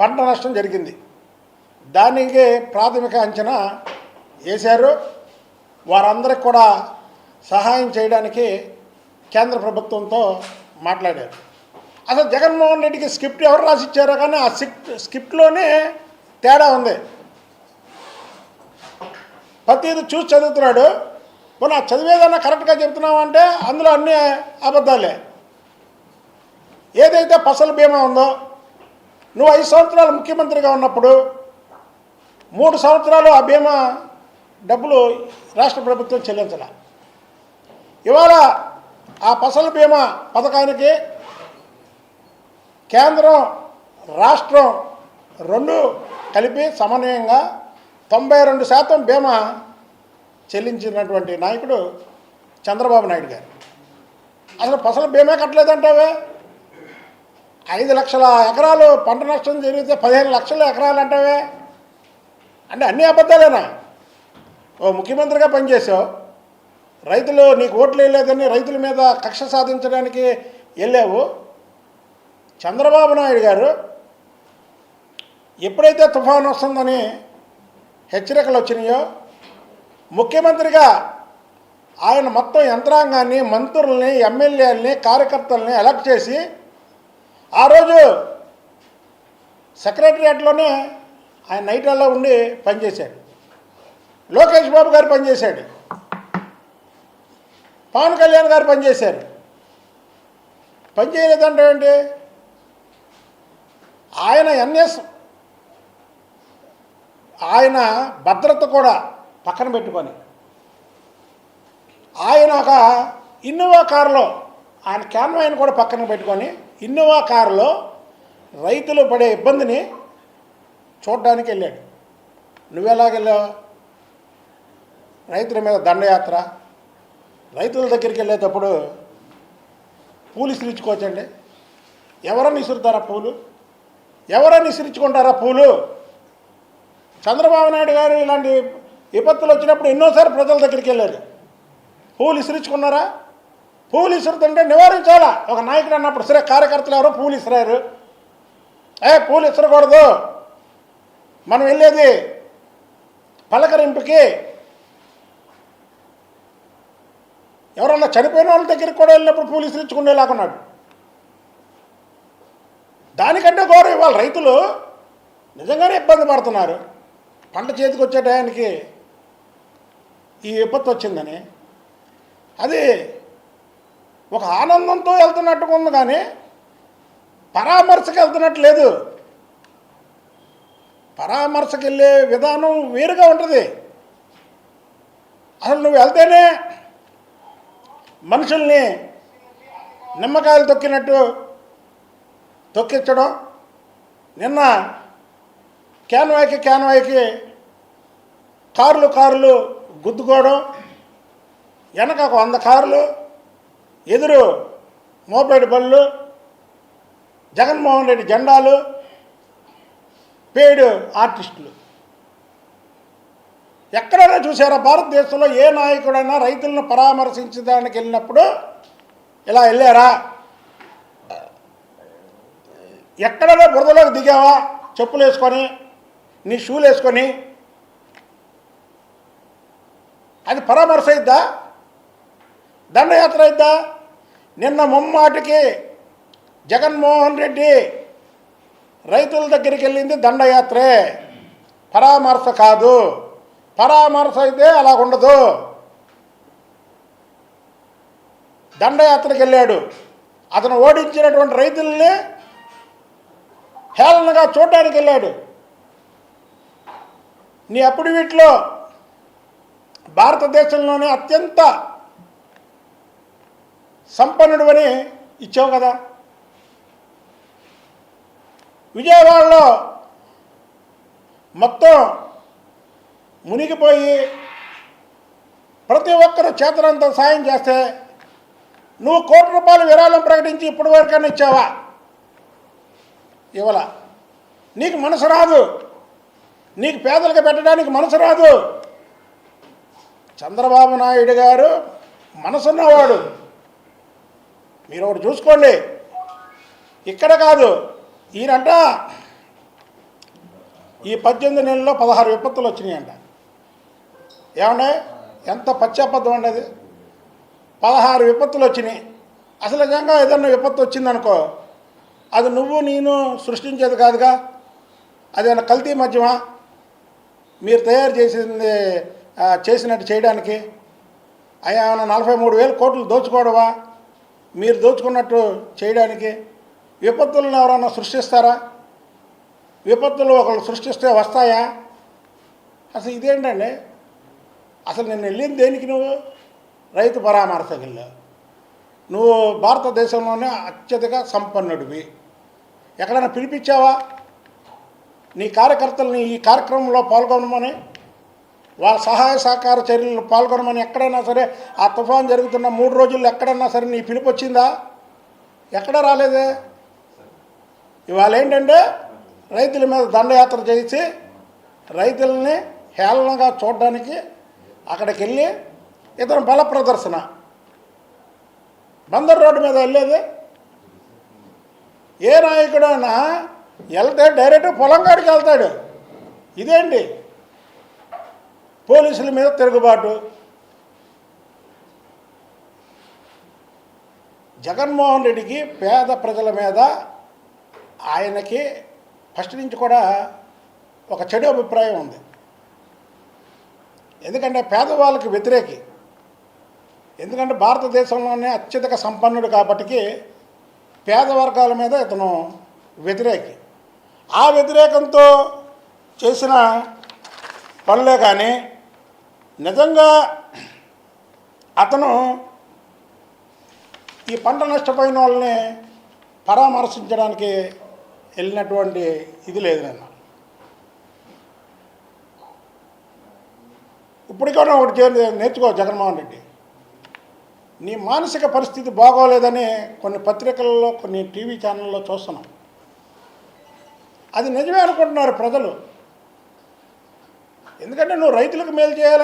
పంట నష్టం జరిగింది. దానికి ప్రాథమిక అంచనా వేశారు. వారందరికి కూడా సహాయం చేయడానికి కేంద్ర ప్రభుత్వంతో మాట్లాడారు. అసలు జగన్మోహన్ రెడ్డికి స్క్రిప్ట్ ఎవరు రాసిచ్చారో కానీ ఆ స్క్రిప్ట్ స్క్రిప్ట్లోనే తేడా ఉంది. ప్రతిది చూసి చదువుతున్నాడు. పోనీ ఆ చదివేదన్నా కరెక్ట్గా చెప్తున్నావు అంటే అందులో అన్ని అబద్ధాలే. ఏదైతే ఫసల్ బీమా ఉందో నువ్వు ఐదు సంవత్సరాలు ముఖ్యమంత్రిగా ఉన్నప్పుడు మూడు సంవత్సరాలు ఆ బీమా డబ్బులు రాష్ట్ర ప్రభుత్వం చెల్లించాల. ఇవాళ ఆ ఫసల్ బీమా పథకానికి కేంద్రం రాష్ట్రం రెండు కలిపి సమన్వయంగా తొంభై రెండు శాతం బీమా చెల్లించినటువంటి నాయకుడు చంద్రబాబు నాయుడు గారు. అసలు ఫసలు బీమా కట్టలేదంటావే? ఐదు లక్షల ఎకరాలు పంట నష్టం జరిగితే పదిహేను లక్షల ఎకరాలు అంటావే? అంటే అన్ని అబద్ధాలేనా? ఓ ముఖ్యమంత్రిగా పనిచేసావు. రైతులు నీకు ఓట్లు వేయలేదని రైతుల మీద కక్ష సాధించడానికి వెళ్ళావు. చంద్రబాబు నాయుడు గారు ఎప్పుడైతే తుఫాను వస్తుందని హెచ్చరికలు వచ్చినాయో ముఖ్యమంత్రిగా ఆయన మొత్తం యంత్రాంగాన్ని మంత్రుల్ని ఎమ్మెల్యేలని కార్యకర్తల్ని ఎలక్ట్ చేసి ఆ రోజు సెక్రటరియట్లోనే ఆయన నైట్లలో ఉండి పనిచేశాడు. లోకేష్ బాబు గారు పనిచేశాడు. పవన్ కళ్యాణ్ గారు పనిచేశారు. పనిచేయలేదంటే ఏంటి? ఆయన ఎన్ఎస్ ఆయన భద్రత కూడా పక్కన పెట్టుకొని ఆయన ఒక ఇన్నోవా కారులో ఆయన క్యాన్వాయిని కూడా పక్కన పెట్టుకొని ఇన్నోవా కారులో రైతులు పడే ఇబ్బందిని చూడడానికి వెళ్ళాడు. నువ్వెలాగెళ్ళావు రైతుల మీద దండయాత్ర. రైతుల దగ్గరికి వెళ్ళేటప్పుడు పూలు ఇసిరించుకోవచ్చండి ఎవరన్నా ఇసురుతారా పూలు? ఎవరన్నా ఇసిరించుకుంటారా పూలు? చంద్రబాబు నాయుడు గారు ఇలాంటి విపత్తులు వచ్చినప్పుడు ఎన్నోసార్లు ప్రజల దగ్గరికి వెళ్ళారు. పూలు ఇసిరించుకున్నారా పోలీసులు ఇసురుతుంటే నివారించాలా? ఒక నాయకుడు అన్నప్పుడు సరే కార్యకర్తలు ఎవరో? పోలీసు రారు ఏ పూలు ఇసరకూడదు మనం వెళ్ళేది పలకరింపుకి. ఎవరన్నా చనిపోయిన వాళ్ళ దగ్గరికి కూడా వెళ్ళినప్పుడు పూలు ఇసిరించుకునేలాగున్నాడు దానికంటే గౌరవం ఇవ్వాలి. రైతులు నిజంగానే ఇబ్బంది పడుతున్నారు. పంట చేతికి వచ్చే టయానికి ఈ విపత్తు వచ్చిందని. అది ఒక ఆనందంతో వెళ్తున్నట్టుగా ఉంది కానీ పరామర్శకు వెళ్తున్నట్టు లేదు. పరామర్శకు వెళ్ళే విధానం వేరుగా ఉంటుంది. అసలు నువ్వు వెళ్తేనే మనుషుల్ని నిమ్మకాయలు తొక్కినట్టు తొక్కించడం నిన్న క్యాన్వాయ్కి క్యాన్వాయ్కి కార్లు కార్లు గుద్దుకోవడం వెనక ఒక వంద కార్లు ఎదురు మోపేడు బళ్ళు జగన్మోహన్ రెడ్డి జెండాలు పేడు ఆర్టిస్టులు. ఎక్కడైనా చూసారా? భారతదేశంలో ఏ నాయకుడైనా రైతులను పరామర్శించడానికి వెళ్ళినప్పుడు ఇలా వెళ్ళారా? ఎక్కడైనా బురదలోకి దిగావా? చెప్పులు వేసుకొని నీ షూలు వేసుకొని? అది పరామర్శ అయిద్దా? దండయాత్ర అయిద్దా? నిన్న ముమ్మాటికి జగన్మోహన్ రెడ్డి రైతుల దగ్గరికి వెళ్ళింది దండయాత్రే. పరామర్శ కాదు. పరామర్శ అయితే అలా ఉండదు దండయాత్రకు వెళ్ళాడు. అతను ఓడించినటువంటి రైతుల్ని హేళనగా చూడడానికి వెళ్ళాడు. నీ అప్పుడు వీటిలో భారతదేశంలోనే అత్యంత సంపన్నుడు అని ఇచ్చావు కదా. విజయవాడలో మొత్తం మునిగిపోయి ప్రతి ఒక్కరు చేతనంత సాయం చేస్తే నువ్వు కోటి రూపాయలు విరాళం ప్రకటించి ఇప్పటి వరకైనా ఇచ్చావా? ఇవ్వాల. నీకు మనసు రాదు. నీకు పేదలకు పెట్టడానికి మనసు రాదు. చంద్రబాబు నాయుడు గారు మనసున్నవాడు. మీరు ఒకటి చూసుకోండి. ఇక్కడ కాదు ఈయనంట ఈ పద్దెనిమిది నెలల్లో పదహారు విపత్తులు వచ్చినాయంట. ఏమండే? ఎంత పశ్చాపద్ధం అండి అది? పదహారు విపత్తులు వచ్చినాయి. అసలు నిజంగా ఏదన్నా విపత్తు వచ్చిందనుకో అది నువ్వు నేను సృష్టించేది కాదుగా? అదేమన్నా కల్తీ మద్యమా? మీరు తయారు చేసింది చేసినట్టు చేయడానికి? అయ్యా ఏమైనా నలభై మూడు వేల కోట్లు దోచుకోవడమా? మీరు దోచుకున్నట్టు చేయడానికి విపత్తులను ఎవరన్నా సృష్టిస్తారా? విపత్తులు ఒకళ్ళు సృష్టిస్తే వస్తాయా? అసలు ఇదేంటండి? అసలు నేను వెళ్ళింది దేనికి నువ్వు? రైతు పరామర్శకు నువ్వు భారతదేశంలోనే అత్యధిక సంపన్నుడివి. ఎక్కడైనా పిలిపించావా? నీ కార్యకర్తల్ని ఈ కార్యక్రమంలో పాల్గొనమని? వాళ్ళ సహాయ సహకార చర్యలు పాల్గొనమని ఎక్కడైనా సరే ఆ తుఫాన్ జరుగుతున్న మూడు రోజుల్లో ఎక్కడైనా సరే నీ పిలుపు వచ్చిందా ఎక్కడ రాలేదే. ఇవాళ ఏంటంటే రైతుల మీద దండయాత్ర చేసి రైతుల్ని హేళనగా చూడడానికి అక్కడికి వెళ్ళి ఇతను బల ప్రదర్శన. బందర్ రోడ్డు మీద వెళ్ళేది. ఏ నాయకుడైనా వెళ్తే డైరెక్ట్ పొలం కాడికి వెళ్తాడు. ఇదేంటి? పోలీసుల మీద తిరుగుబాటు. జగన్మోహన్ రెడ్డికి పేద ప్రజల మీద ఆయనకి ఫస్ట్ నుంచి కూడా ఒక చెడు అభిప్రాయం ఉంది. ఎందుకంటే పేదవాళ్ళకి వ్యతిరేకి. ఎందుకంటే భారతదేశంలోనే అత్యధిక సంపన్నుడు కాబట్టి పేద వర్గాల మీద ఇతను వ్యతిరేకి. ఆ వ్యతిరేకంతో చేసిన పనులే కానీ నిజంగా అతను ఈ పంట నష్టపోయిన వాళ్ళని పరామర్శించడానికి వెళ్ళినటువంటి ఇది లేదు నేను ఇప్పటికైనా ఒకటి చేరి నేర్చుకో జగన్మోహన్ రెడ్డి. నీ మానసిక పరిస్థితి బాగోలేదని కొన్ని పత్రికల్లో కొన్ని టీవీ ఛానల్లో చూస్తున్నాం. అది నిజమే అనుకుంటున్నారు ప్రజలు. ఎందుకంటే నువ్వు రైతులకు మేలు చేయాలని